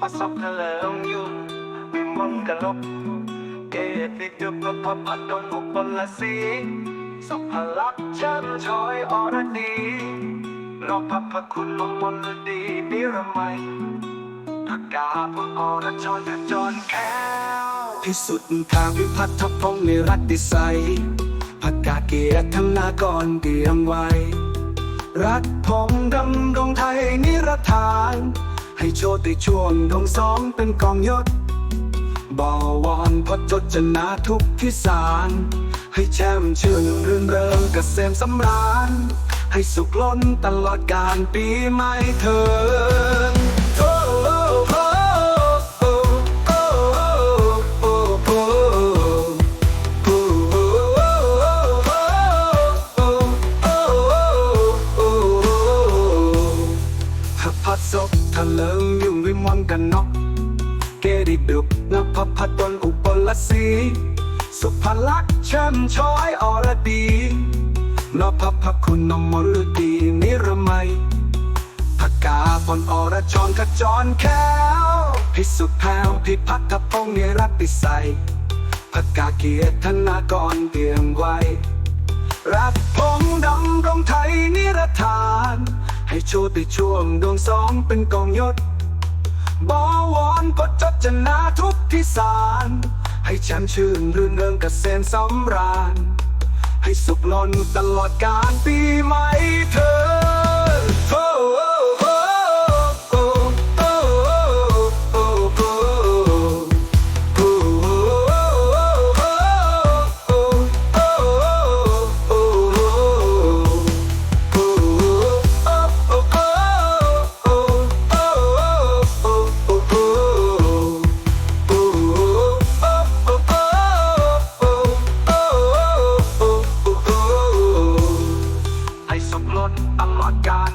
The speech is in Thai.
pasok na lang yung Bimang galop Kaya dito mapapadong ko pala si So palap dyan joy already Napapakulong mo na di niramay Pagkahapon oras joy na John Cale พิสุทธิ์ทางวิพัฒน์พงศ์ในรัฐดีไซน์ผักกาเกียรติธนากรเกียงไว้ รักผมดำรงไทยนิรัฐาน ให้โชติช่วงดงสองเป็นกองยศบวอนพจดจนาทุกที่สาร ให้แช่มชื่นรื่นเริงกเกษมสำราญ ให้สุขล้นตลอดการปีใหม่เธอ พับพัดศพทะเลิงยุ่งวิมวันกันเนาะเกดิดุกนภพัดนอุปลสีสุภลักษณ์เช่มช้อยอรดีนภพคุณนมลดีนิรมัยพกาปนอรจรขจรแค้วพิสุแพ้วพิพัฒนพงเนรัติใสพกาเกียรติธนากรเตรียมไว้รัก โชติช่วงดวงสองเป็นกองยศบวรพจจนาทุกที่สาร ให้แช่มชื่นรื่นเริงเกษมสำราญ ให้สุขล้นตลอดกาลปีใหม่เธอ my God.